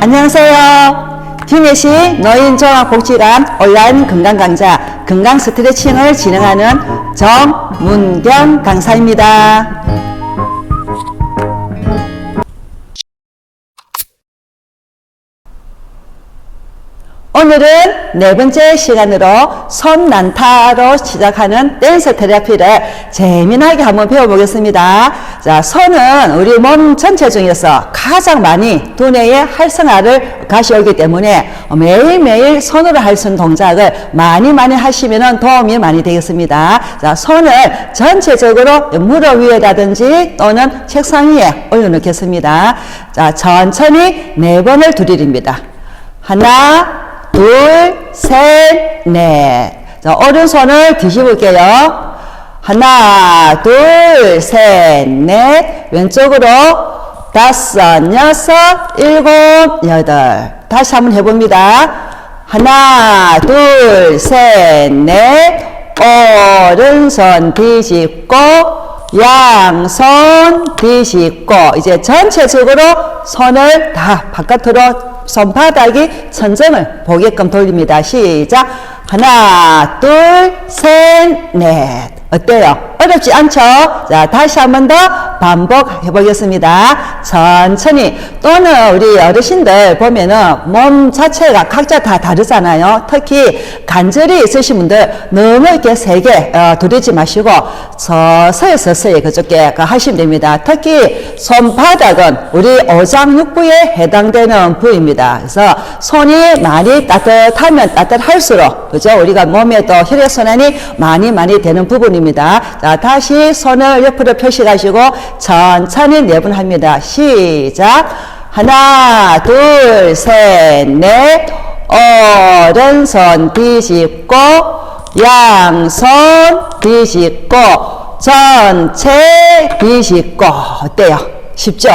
안녕하세요. 김혜식 노인종합복지관 온라인 건강 강좌 건강 스트레칭을 진행하는 정문경 강사입니다. 오늘은 네 번째 시간으로 손 난타로 시작하는 댄스 테라피를 재미나게 한번 배워보겠습니다. 자, 손은 우리 몸 전체 중에서 가장 많이 두뇌의 활성화를 가져오기 때문에 매일매일 손으로 할 수 있는 동작을 많이 많이 하시면 도움이 많이 되겠습니다. 자, 손을 전체적으로 무릎 위에라든지 또는 책상 위에 올려놓겠습니다. 자, 천천히 네 번을 두드립니다. 하나, 둘, 셋, 넷. 자, 오른손을 뒤집을게요. 하나, 둘, 셋, 넷. 왼쪽으로 다섯, 여섯, 일곱, 여덟. 다시 한번 해봅니다. 하나, 둘, 셋, 넷. 오른손 뒤집고, 양손 뒤집고, 이제 전체적으로 손을 다 바깥으로 손바닥이 천정을 보게끔 돌립니다. 시작. 하나, 둘, 셋, 넷. 어때요? 어렵지 않죠? 자, 다시 한 번 더 반복해 보겠습니다. 천천히. 또는 우리 어르신들 보면은 몸 자체가 각자 다 다르잖아요. 특히 관절이 있으신 분들 너무 이렇게 세게 어, 두르지 마시고 서서히 서서히 그쪽에 그 하시면 됩니다. 특히 손바닥은 우리 오장육부에 해당되는 부위입니다. 그래서 손이 많이 따뜻하면 따뜻할수록 그죠? 우리가 몸에도 혈액순환이 많이 많이 되는 부분 입니다. 자, 다시 손을 옆으로 펴시가지고 천천히 내분합니다. 시작. 하나, 둘, 셋, 넷. 오른손 뒤집고, 양손 뒤집고, 전체 뒤집고. 어때요? 쉽죠?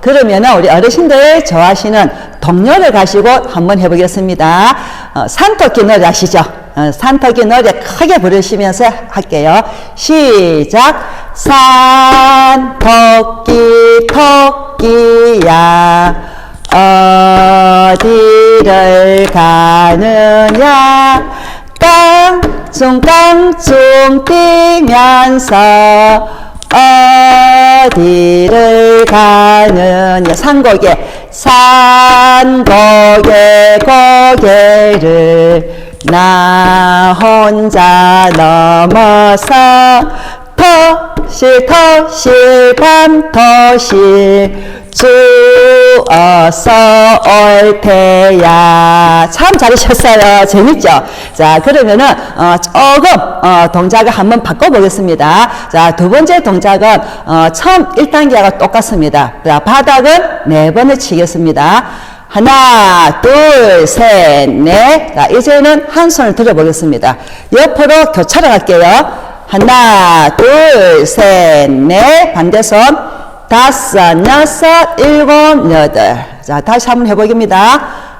그러면은 우리 어르신들 좋아하시는 동료를 가시고 한번 해보겠습니다. 어, 산토끼 노래 아시죠? 어, 산토끼 노래 크게 부르시면서 할게요. 시작. 산토끼 토끼야 어디를 가느냐 깡충깡충 뛰면서 어디를 가느냐 산고개 산고개 고개를 나 혼자 넘어서 터실 터실 밤터실 주어서 올 테야. 참 잘하셨어요. 재밌죠? 자 그러면은 어, 조금 어, 동작을 한번 바꿔보겠습니다. 자 두 번째 동작은 어, 처음 1단계와 똑같습니다. 자 바닥은 네 번을 치겠습니다 하나, 둘, 셋, 넷. 자, 이제는 한 손을 들어보겠습니다. 옆으로 교차를 할게요. 하나, 둘, 셋, 넷. 반대손. 다섯, 여섯, 일곱, 여덟. 자, 다시 한번 해보겠습니다.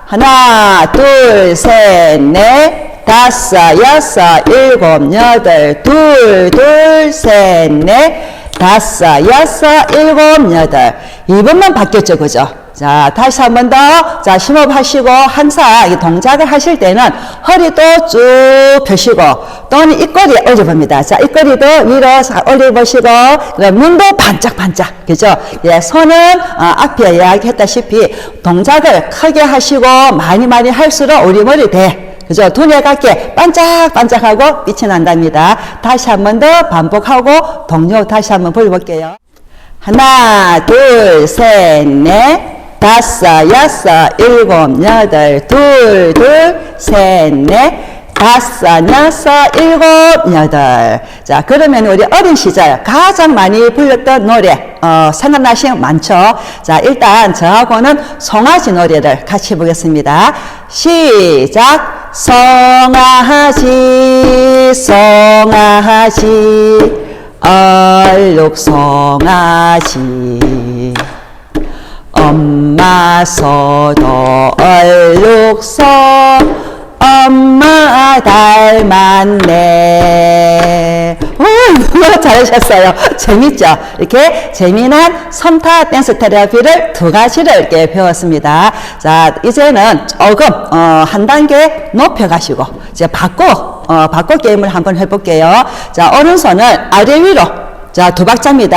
하나, 둘, 셋, 넷. 다섯, 여섯, 일곱, 여덟. 둘, 둘, 셋, 넷. 다섯, 여섯, 일곱, 여덟. 2번만 바뀌었죠, 그죠? 자, 다시 한 번 더. 자, 심호흡 하시고, 항상 이 동작을 하실 때는 허리도 쭉 펴시고, 또는 입꼬리 올려봅니다. 자, 입꼬리도 위로 올려보시고, 눈도 반짝반짝. 그죠? 예, 손은, 어, 앞에 이야기했다시피, 동작을 크게 하시고, 많이 많이 할수록 우리 머리 대. 그죠? 두뇌각게 반짝반짝하고 빛이 난답니다. 다시 한 번 더 반복하고, 동료 다시 한번 보여볼게요. 하나, 둘, 셋, 넷. 다섯, 여섯, 일곱, 여덟, 둘, 둘, 셋, 넷, 다섯, 여섯, 일곱, 여덟. 자, 그러면 우리 어린 시절 가장 많이 불렀던 노래, 어, 생각나시는 거 많죠? 자, 일단 저하고는 송아지 노래를 같이 보겠습니다. 시작! 송아지, 송아지, 얼룩송아지. 엄마 소도 얼룩소 엄마 닮았네 오, 잘하셨어요. 재밌죠? 이렇게 재미난 섬타 댄스 테라피를 두 가지를 이렇게 배웠습니다. 자, 이제는 조금, 어, 한 단계 높여가시고, 이제 바꿔, 어, 바꿔 게임을 한번 해볼게요. 자, 오른손을 아래 위로. 자, 두 박자입니다.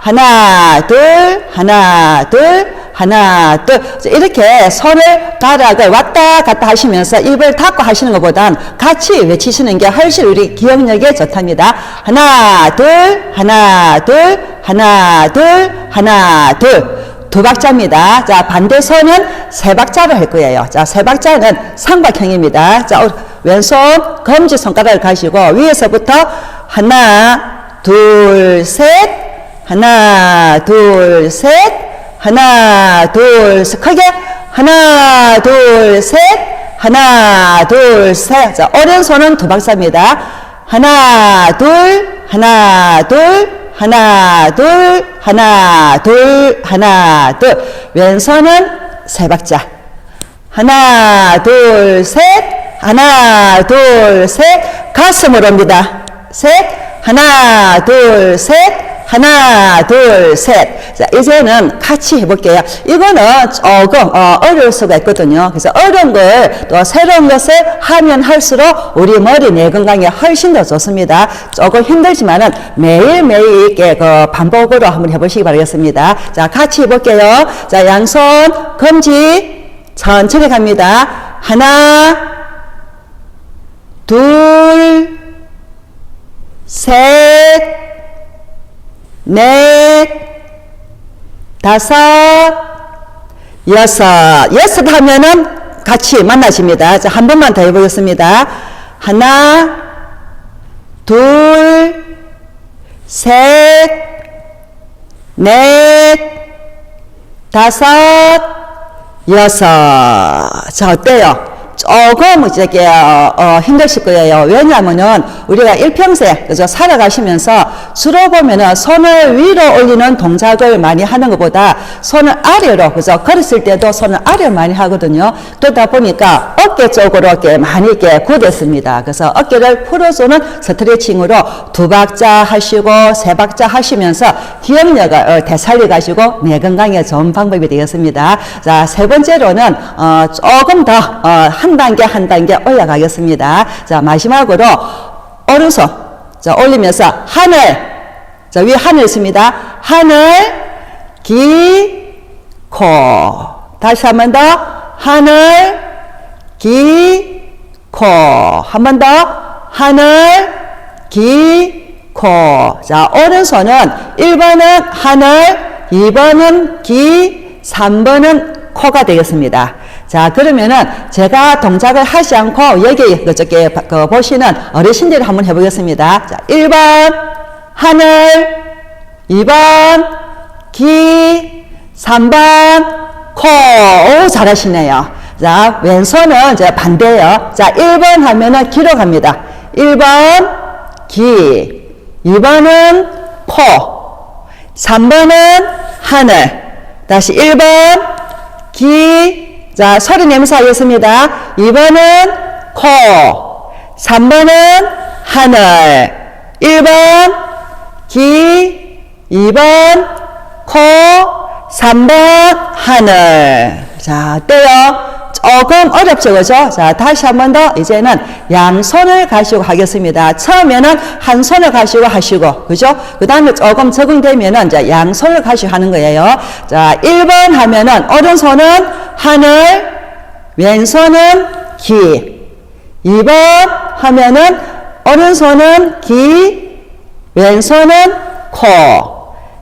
하나, 둘, 하나, 둘, 하나, 둘. 자, 이렇게 손을 가락을 왔다 갔다 하시면서 입을 닫고 하시는 것보단 같이 외치시는 게 훨씬 우리 기억력에 좋답니다. 하나, 둘, 하나, 둘, 하나, 둘, 하나, 둘. 두 박자입니다. 자, 반대 손은 세 박자를 할 거예요. 자, 세 박자는 삼각형입니다. 자, 오- 왼손 검지 손가락을 가시고 위에서부터 하나, 둘, 셋, 하나, 둘, 셋, 하나, 둘, 셋, 크게, 하나, 둘, 셋, 하나, 둘, 셋. 자, 오른손은 두 박자입니다. 하나, 둘, 하나, 둘, 하나, 둘, 하나, 둘, 하나, 둘. 왼손은 세 박자. 하나, 둘, 셋, 하나, 둘, 셋. 가슴으로 옵니다. 셋, 하나, 둘, 셋, 하나, 둘, 셋. 자, 이제는 같이 해볼게요. 이거는 조금, 어, 어려울 수가 있거든요. 그래서 어려운 걸 또 새로운 것을 하면 할수록 우리 머리 뇌 건강에 훨씬 더 좋습니다. 조금 힘들지만은 매일매일 이렇게 그 반복으로 한번 해보시기 바라겠습니다. 자, 같이 해볼게요. 자, 양손, 검지, 천천히 갑니다. 하나, 둘, 셋, 넷, 다섯, 여섯. 여섯 하면은 같이 만나십니다. 자, 한 번만 더 해보겠습니다. 하나, 둘, 셋, 넷, 다섯, 여섯. 자, 어때요? 조금 이제 어, 어, 힘드실 거예요. 왜냐하면은 우리가 일평생 그죠 살아가시면서 주로 보면은 손을 위로 올리는 동작을 많이 하는 것보다 손을 아래로 그죠 걸었을 때도 손을 아래로 많이 하거든요. 그러다 보니까 어깨 쪽으로 이렇게 많이 이렇게 굳었습니다. 그래서 어깨를 풀어주는 스트레칭으로 두 박자 하시고 세 박자 하시면서 기억력을 어, 되살려 가시고 뇌 건강에 좋은 방법이 되겠습니다. 자, 세 번째로는 어, 조금 더 어, 한 단계 한 단계 올라가겠습니다. 자, 마지막으로 오른손 자, 올리면서 하늘 자, 위에 하늘 있습니다. 하늘 기 코. 다시 한 번 더 하늘 기 코. 한 번 더 하늘 기 코. 자, 오른손은 1번은 하늘, 2번은 기, 3번은 코가 되겠습니다. 자, 그러면은 제가 동작을 하지 않고 여기 그저께 그 보시는 어르신들을 한번 해보겠습니다. 자, 1번 하늘, 2번 기, 3번 코. 오, 잘하시네요. 자, 왼손은 이제 반대예요. 자, 1번 하면은 기로 갑니다. 1번 기, 2번은 코, 3번은 하늘. 다시 1번 기, 자, 소리 내면서 하겠습니다. 2번은 코, 3번은 하늘, 1번 기, 2번 코, 3번 하늘. 자, 어때요? 조금 어렵죠, 그죠? 자, 다시 한 번 더, 이제는 양손을 가시고 하겠습니다. 처음에는 한 손을 가시고 하시고, 그죠? 그 다음에 조금 적응되면은, 이제 양손을 가시고 하는 거예요. 자, 1번 하면은, 오른손은 하늘, 왼손은 기. 2번 하면은, 오른손은 기, 왼손은 코.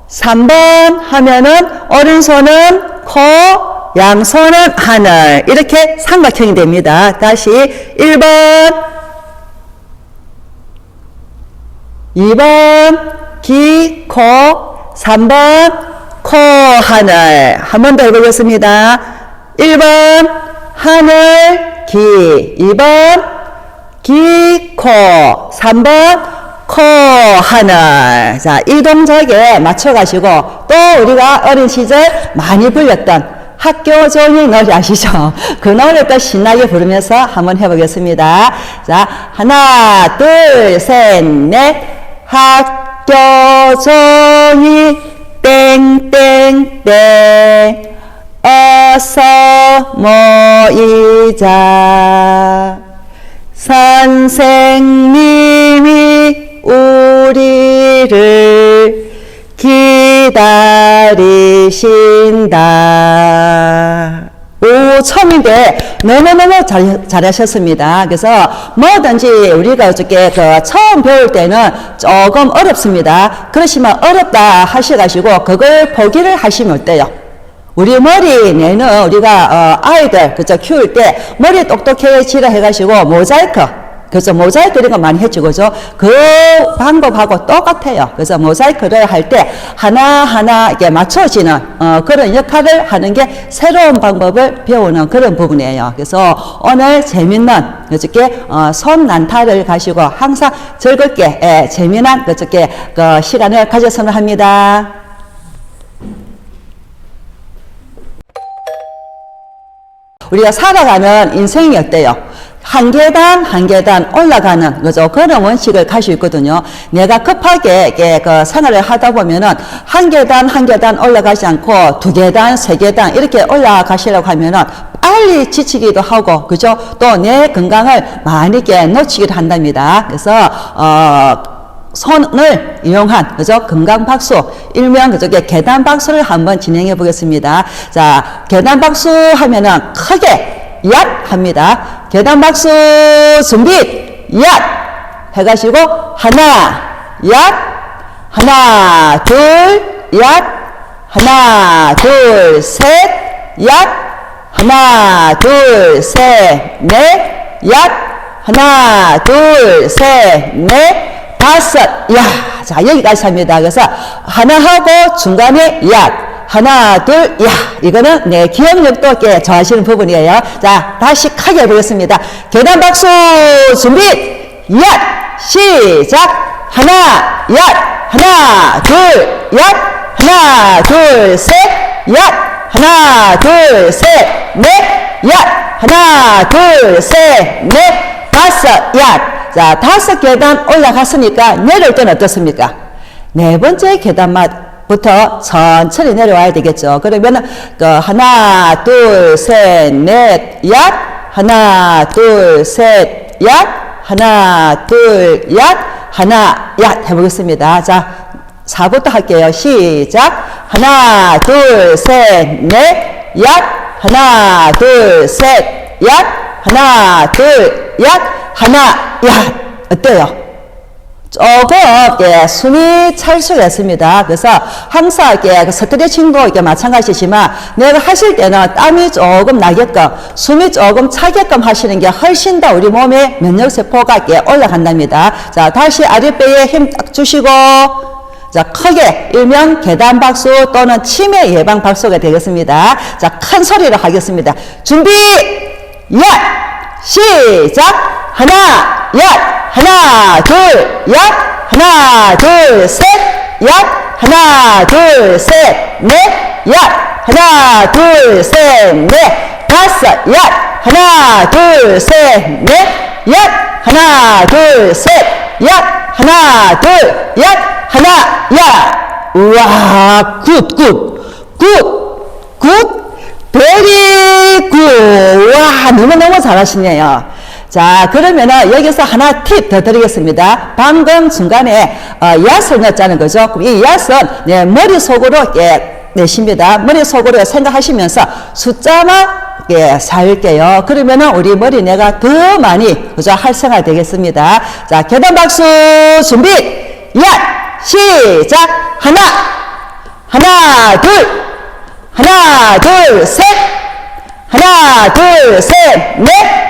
3번 하면은, 오른손은 코, 양손은 하늘. 이렇게 삼각형이 됩니다. 다시 1번, 2번, 기, 코, 3번, 코, 하늘. 한 번 더 해보겠습니다. 1번, 하늘, 기. 2번, 기, 코. 3번, 코, 하늘. 자, 이 동작에 맞춰가시고, 또 우리가 어린 시절 많이 불렸던 학교 종이 노래 아시죠? 그 노래 또 신나게 부르면서 한번 해보겠습니다. 자, 하나, 둘, 셋, 넷. 학교 종이 땡땡땡 어서 모이자 선생님이 우리를 기다 리신다. 오, 처음인데 너무너무 잘, 잘하셨습니다. 그래서 뭐든지 우리가 어저께 그 처음 배울 때는 조금 어렵습니다. 그러시면 어렵다 하셔가지고 그걸 포기를 하시면 어때요? 우리 머리 내는 우리가 어, 아이들 그죠 키울 때 머리 똑똑해지라 해가지고 모자이크 그래서 모자이크 이런 거 많이 했죠 그죠 그 방법하고 똑같아요 그래서 모자이크를 할 때 하나하나 이게 맞춰지는 어, 그런 역할을 하는 게 새로운 방법을 배우는 그런 부분이에요 그래서 오늘 재밌는 어저께 어, 손 난타를 가시고 항상 즐겁게 예, 재미난 어저께 그 시간을 가졌으면 합니다. 우리가 살아가는 인생이 어때요? 한 계단 한 계단 올라가는 거죠. 그런 원칙을 가지고 있거든요. 내가 급하게 그 생활을 하다 보면은 한 계단 한 계단 올라가지 않고 두 계단 세 계단 이렇게 올라가시려고 하면은 빨리 지치기도 하고 그죠? 또 내 건강을 많이 이렇게 놓치기도 한답니다. 그래서 어 손을 이용한 그죠 건강 박수 일명 그저께 계단 박수를 한번 진행해 보겠습니다. 자 계단 박수 하면은 크게 얏 합니다. 계단 박수 준비. 얏 해가지고 하나 얏 하나 둘얏 하나 둘셋얏 하나 둘셋넷얏 하나 둘셋넷 다섯, 야, 자, 여기까지 합니다. 그래서 하나 하고 중간에 야, 하나, 둘, 야, 이거는 내 기억력도 이렇게 좋아하시는 부분이에요. 자, 다시 크게 해보겠습니다. 계단 박수 준비, 야, 시작, 하나, 야, 하나, 둘, 야, 하나, 둘, 셋, 야, 하나, 둘, 셋, 넷, 야, 하나, 둘, 셋, 넷, 다섯, 야, 자, 다섯 계단 올라갔으니까 내려올 때는 어떻습니까? 네 번째 계단 부터 천천히 내려와야 되겠죠. 그러면 그 하나, 둘, 셋, 넷, 약 하나, 둘, 셋, 약 하나, 둘, 약 하나, 약 해보겠습니다. 자, 4부터 할게요. 시작. 하나, 둘, 셋, 넷, 약 하나, 둘, 셋, 약 하나, 둘, 약 하나, 야, 어때요? 조금 예, 숨이 찰 수가 있습니다. 그래서 항상 예, 그 스트레칭도 이게 마찬가지지만 내가 하실 때는 땀이 조금 나게끔 숨이 조금 차게끔 하시는 게 훨씬 더 우리 몸의 면역 세포가 예, 올라간답니다. 자 다시 아랫배에 힘 딱 주시고 자 크게 일명 계단 박수 또는 치매 예방 박수가 되겠습니다. 자 큰 소리로 하겠습니다. 준비 야 시작 하나 야 하나 둘야 하나 둘셋야 하나 둘 셋넷야 하나 둘 셋 넷! 다섯! 야 하나 둘 셋넷야 하나 둘셋야 하나 둘야 하나 야 우와 굿 굿 굿 굿! 베리 굿! 와, 너무너무 잘하시네요. 자, 그러면은 여기서 하나 팁 더 드리겠습니다. 방금 중간에 어, 얏을 넣었자는 거죠. 그럼 이 얏은 네, 머릿속으로 예, 내십니다. 머릿속으로 생각하시면서 숫자만 예, 살게요. 그러면은 우리 머리 내가 더 많이 그죠 활성화 되겠습니다. 자, 계단 박수 준비. 야, 시작. 하나, 하나, 둘. 하나, 둘, 셋. 하나, 둘, 셋, 넷.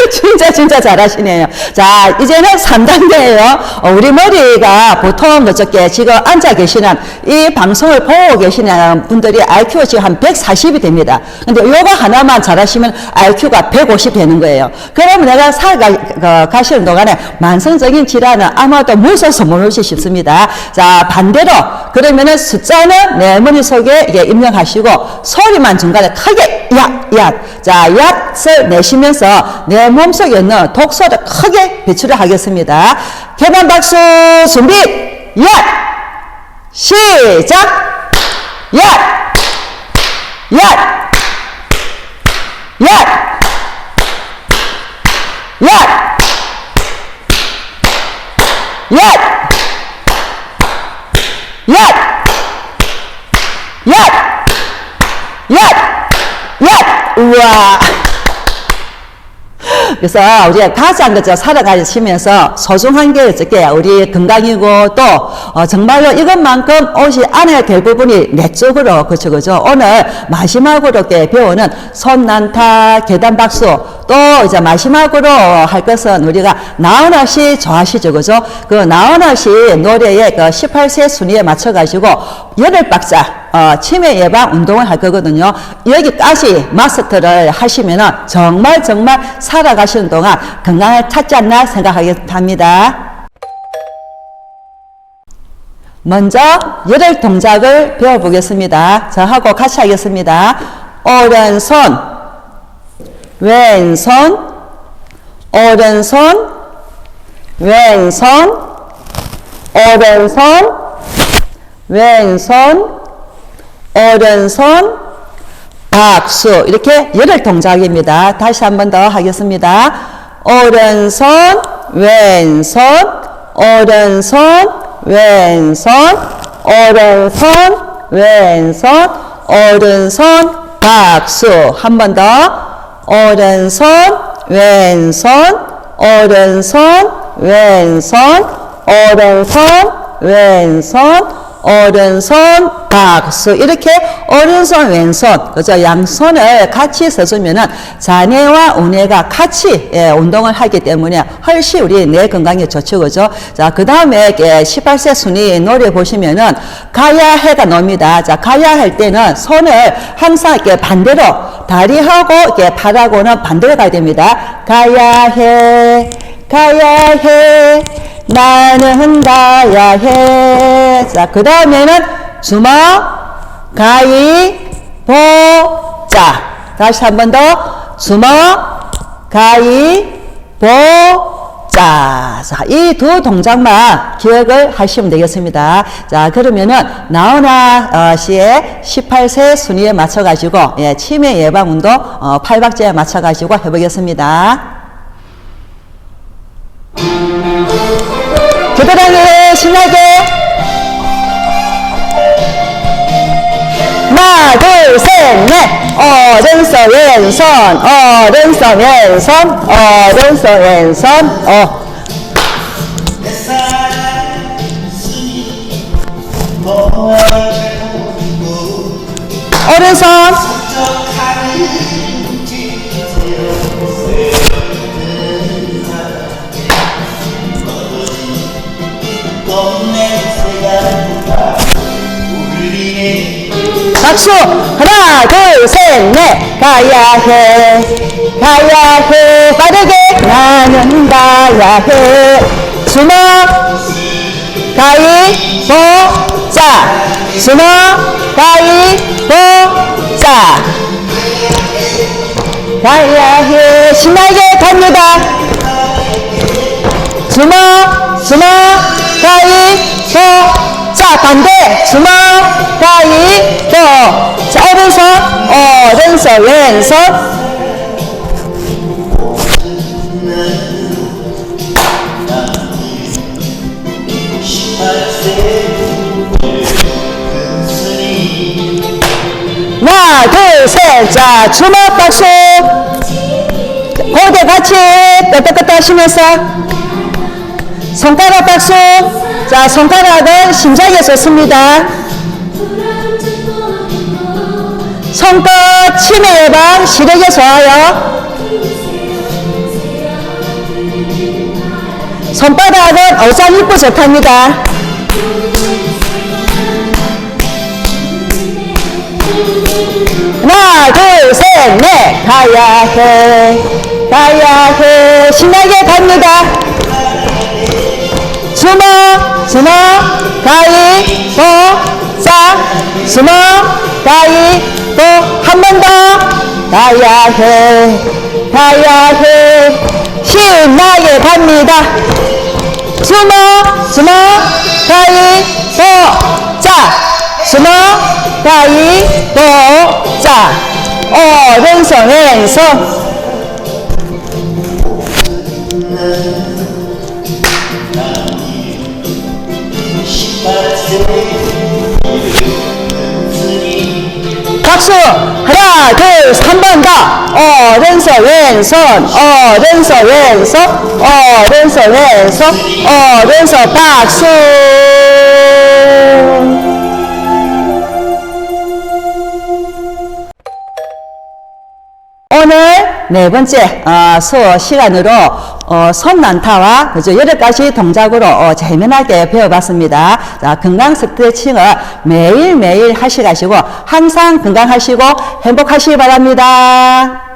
진짜 진짜 잘하시네요. 자 이제는 3단계예요. 우리 머리가 보통 어저께 지금 앉아 계시는 이 방송을 보고 계시는 분들이 IQ가 지금 한 140이 됩니다. 근데 요거 하나만 잘하시면 IQ가 150 되는 거예요. 그러면 내가 살아가시는 동안에 만성적인 질환은 아마도 무서워서 못 오시 싶습니다. 자 반대로 그러면은 숫자는 내 머릿속에 이게 입력하시고 소리만 중간에 크게 약, 약. 자, 약을 내쉬면서 내 몸속에 있는 독소를 크게 배출을 하겠습니다. 개만 박수 준비! 약! 시작! 약! 약! 약! 약! 약! 약! 약! 약! 우와! 그래서 우리가 가장 그저 살아가시면서 소중한 게 어떻게 우리 건강이고 또 어, 정말로 이것만큼 옷이 안에 대부분이 내 쪽으로 그죠 그죠 오늘 마지막으로 배우는 손난타 계단 박수 또 이제 마지막으로 할 것은 우리가 나훈아 씨 좋아하시죠 그죠 그 나훈아 씨 노래의 그 18세 순위에 맞춰 가지고 열흘 박자 어, 치매 예방 운동을 할 거거든요. 여기까지 마스터를 하시면은 정말 정말 살아가시는 동안 건강을 찾지 않나 생각합니다. 먼저 열흘 동작을 배워보겠습니다. 저하고 같이 하겠습니다. 오른손, 왼손, 오른손, 왼손, 오른손, 왼손, 오른손, 박수. 이렇게 열흘 동작입니다. 다시 한 번 더 하겠습니다. 오른손, 왼손, 오른손, 왼손, 오른손, 왼손, 오른손, 박수. 한 번 더. 오른손, 왼손, 오른손, 왼손, 오른손, 왼손, 오른손 박수 이렇게 오른손 왼손 그죠 양손을 같이 써주면은 자뇌와 우뇌가 같이 예, 운동을 하기 때문에 훨씬 우리 뇌 건강에 좋죠. 그죠? 자그 다음에 18세 순위 노래 보시면은 가야 해가 나옵니다. 자 가야 할 때는 손을 항상 이렇게 반대로 다리하고 이렇게 팔하고는 반대로 가야 됩니다. 가야 해 가야 해 나는 가야 해. 자, 그 다음에는 주먹, 가위, 보, 자. 다시 한 번 더. 주먹, 가위, 보, 자. 자, 이 두 동작만 기억을 하시면 되겠습니다. 자, 그러면은 나훈아 어, 씨의 18세 순위에 맞춰 가지고, 예, 치매 예방 운동 어, 8박자에 맞춰 가지고 해보겠습니다. 겨드랑이 신나게 하나 둘셋넷. 오른손 왼손. 오른손 왼손. 오른손 왼손 어 오른손 박수! 하나 둘 셋 넷! 가야 해 가야 해 빠르게 나는 가야 해. 주먹 가위 보자! 주먹 가위 보자! 가야 해 신나게 갑니다. 주먹 주먹 가위 반대 주먹 가위 보자 오른손 오른손 왼손 하나 둘셋자 주먹 박수. 고대 같이 끄덕끄덕 하시면서 손가락 박수 자 손가락은 심장에 좋습니다 손끝 치매 예방 시력에 좋아요 손바닥은 어장 입고 좋답니다. 하나, 둘, 셋, 넷. 가야 해. 가야 해. 신나게 갑니다. 숨어, 숨어, 가위, 보, 자, 숨어, 가위, 보, 한 번 더. 가야 해. 가야 해. 신나게 갑니다. 숨어, 숨어, 가위, 보, 자, 숨어, 가위, 보, 자. 오른손, 왼손. 하나 둘 3번 더 오른손 왼손 오른손 왼손 오른손 왼손 오른손 박수. 오늘 네 번째 어, 수업 시간으로 어, 손난타와 그죠 여러 가지 동작으로 어, 재미나게 배워봤습니다. 자, 건강 스트레칭을 매일 매일 하시가시고 항상 건강하시고 행복하시기 바랍니다.